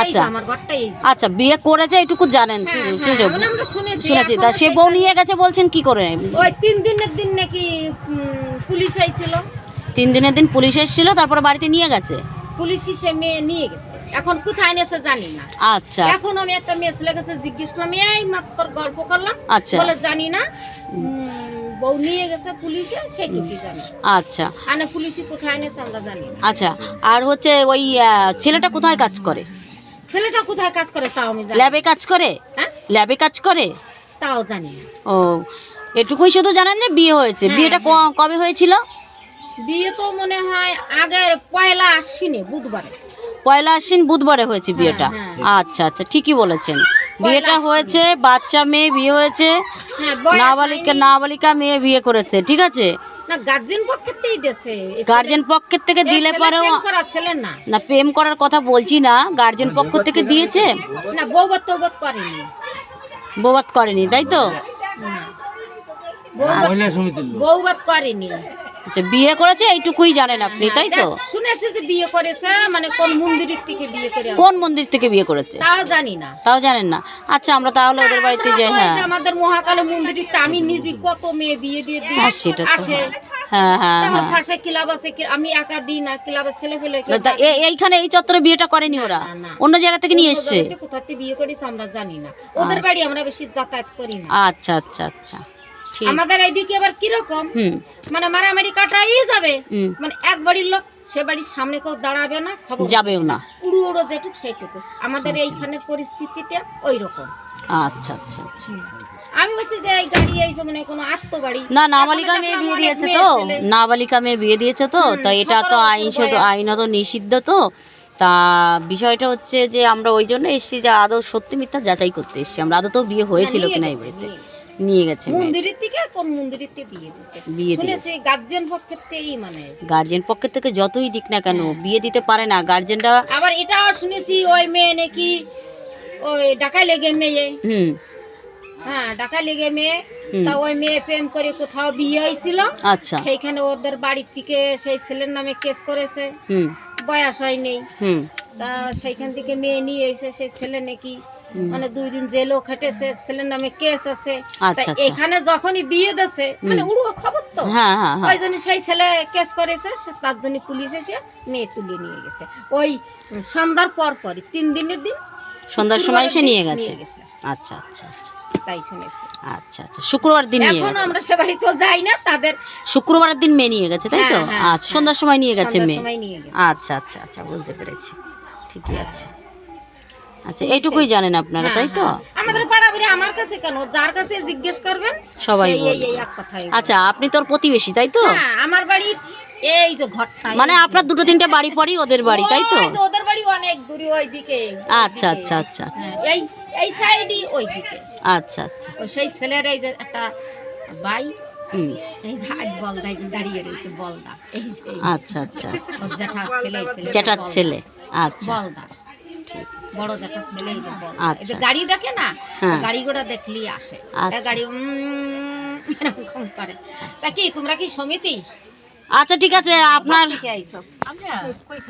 আচ্ছা। আচ্ছা আচ্ছা বিয়ে করেছে এটুকু জানেন। হ্যাঁ, হ্যাঁ, শুনেছি। তা সে বউ নিয়ে গেছে বলছেন কি করে? ওই তিন দিনের দিন নাকি পুলিশ আইছিল। তিন দিনের দিন পুলিশ এসেছিল তারপরে বাড়িতে নিয়ে গেছে? পুলিশই সে মেয়ে নিয়ে গেছে। এখন কোথায় নেছে জানি না। আচ্ছা। এখন আমি একটা মেয়ে ছেলে কাছে জিজ্ঞেস করলাম এই মাত্র গল্প করলাম? আচ্ছা। বলে জানি না। বউ নিয়ে গেছে পুলিশে সেইটুকুই জানি। আচ্ছা। আর না পুলিশই কোথায় নেছে আমরা জানি না। আচ্ছা আর হচ্ছে ওই আহ, ছেলেটা কোথায় কাজ করে? ছেলেটা কোথায় কাজ করে তাও আমি জানি ল্যাবে কাজ করে? হ্যাঁ? ল্যাবে কাজ করে? তাও জানি না। ও এটুকুই শুধু জানেন যে বিয়ে হয়েছে। হ্যাঁ, বিয়েটা ক- কবে হয়েছিল? বিয়ে তো মনে হয় আগের পয়লা আশ্বিনে বুধবারে। পয়লা আশ্বিন বুধবারে হয়েছে বিয়েটা? হ্যাঁ। আচ্ছা আচ্ছা ঠিকই বলেছেন। বিয়েটা হয়েছে বাচ্চা মেয়ে বিয়ে হয়েছে। হ্যাঁ নাবালিকা নাবালিকা মেয়ে বিয়ে করেছে ঠিক আছে? না গার্জেন পক্ষের থেকে দিলে পরেও না। না প্রেম করার কথা বলছি না গার্জেন পক্ষ থেকে দিয়েছে? না বৌবাদ করেনি। ববাদ করেনি তাই তো? বৌবত করেনি। আচ্ছা বিয়ে করেছে এইটুকুই জানেন আপনি তাই তো? শুনেছি যে বিয়ে করেছে মানে কোন মন্দিরের থেকে বিয়ে করে কোন মন্দির থেকে বিয়ে করেছে? তাও জানি না। তাও জানেন না। আচ্ছা আমরা তাহলে ওদের বাড়িতে যাই হ্যাঁ। আমাদের মহাকালী মন্দিরে আমি নিজে কত মেয়ে বিয়ে দিয়ে দিই হ্যাঁ সেটা আসে। হ্যাঁ। হ্যাঁ হ্যাঁ এইখানে এই চত্বরে বিয়েটা করেনি ওরা। অন্য জায়গা থেকে নিয়ে এসছে? কোথা থেকে বিয়ে করিস আমরা জানি না। ওদের বাড়ি আমরা বেশি যাতায়াত করি না। আচ্ছা আচ্ছা আচ্ছা। আমাদের এইদিকে আবার কীরকম? মানে মারামারি কাটাই যাবে। মানে এক বাড়ির লোক সে বাড়ির সামনে কেউ দাঁড়াবে না খবর যাবেও না। উড়ু উড়ো যেটুক সেইটুকু। আমাদের এইখানের পরিস্থিতিটা ওই রকম আচ্ছা আচ্ছা। আচ্ছা আমি বলছি যে এই গাড়ি এইসব মানে কোনো আত্মবাড়ি। না নাবালিকা মেয়ে বিয়ে দিয়েছে তো। নাবালিকা মেয়ে বিয়ে দিয়েছে তো। এটা তো 17 আইন আইনত নিষিদ্ধ তো। তা বিষয়টা হচ্ছে যে আমরা ওই জন্য এসেছি যে আদৌ সত্যি মিথ্যা যাচাই করতে এসেছি। আমরা আদৌ তো বিয়ে হয়েছিল কিনা এই বাড়িতে। নিয়ে গেছে। মন্দিরের থেকে কোন মন্দিরের থেকে বিয়ে দিছে? বিয়ে শুনেছি গার্জেন পক্ষের থেকেই মানে। গার্জেন পক্ষের থেকে যতই দিক না কেন বিয়ে দিতে পারে না। গার্জেনরা আবার এটাও শুনেছি ওই মেয়ে নাকি ওই ডাকাই লেগে মেয়ে। হুম। হ্যাঁ ডাকাই লেগে মেয়ে। তা ওই মেয়ে প্রেম করে কোথাও বিয়ে হয়েছিল। আচ্ছা। সেইখানে ওদের বাড়ির থেকে সেই ছেলের নামে কেস করেছে। হুম। বয়স হয় নেই হুম। তা সেইখান থেকে মেয়ে নিয়ে এসে সেই ছেলে নাকি। মানে দুই দিন জেলও খেটেছে ছেলের নামে কেস আছে। আচ্ছা আচ্ছা। এখানে যখনই বিয়ে দেছে মানে। উড়ুয়া খবর তো। হ্যাঁ হ্যাঁ হ্যাঁ। ওই জন্য সেই ছেলে কেস করেছে তার জন্য পুলিশ এসে মেয়ে তুলে নিয়ে গেছে। ওই সন্ধ্যার পর পরই তিন দিনের দিন সন্ধ্যার সময় এসে নিয়ে গেছে? আচ্ছা আচ্ছা আচ্ছা। তাই শুনেছি। আচ্ছা আচ্ছা। শুক্রবার দিন নিয়ে এখন আমরা সে তো যাই না তাদের শুক্রবারের দিন মেয়ে নিয়ে গেছে তাই তো? আচ্ছা সন্ধ্যার সময় নিয়ে গেছে মেয়ে? আচ্ছা আচ্ছা আচ্ছা বুঝতে পেরেছি। ঠিকই আছে। আচ্ছা এইটুকুই জানেন আপনারা তাই তো? হ্যাঁ, হ্যাঁ। আমাদের পাড়া বাড়ি আমার কাছে কেন? যার কাছে জিজ্ঞেস করবেন সবাই আচ্ছা আপনি তোর প্রতিবেশী তাই তো? হ্যাঁ আমার বাড়ি এই যে ঘরটা মানে আপনার দুটো তিনটে বাড়ি পরই ওদের বাড়ি তাই তো? ওদের বাড়ি অনেক দূরে দিকে আচ্ছা আচ্ছা আচ্ছা আচ্ছা। এই এই সাইডই ওই দিকে আচ্ছা আচ্ছা। ওই সেই ছেলের এই যে একটা আচ্ছা আচ্ছা। আচ্ছা ছেলে আচ্ছা। বড় একটা ছেলে এই যে বলদা এই যে আচ্ছা। গাড়ি দেখে না হ্যাঁ। গাড়ি ঘোড়া দেখলি আসে আচ্ছা। গাড়ি উম, এরকম করে তা কি তোমরা কি সমিতি আচ্ছা ঠিক আছে আপনার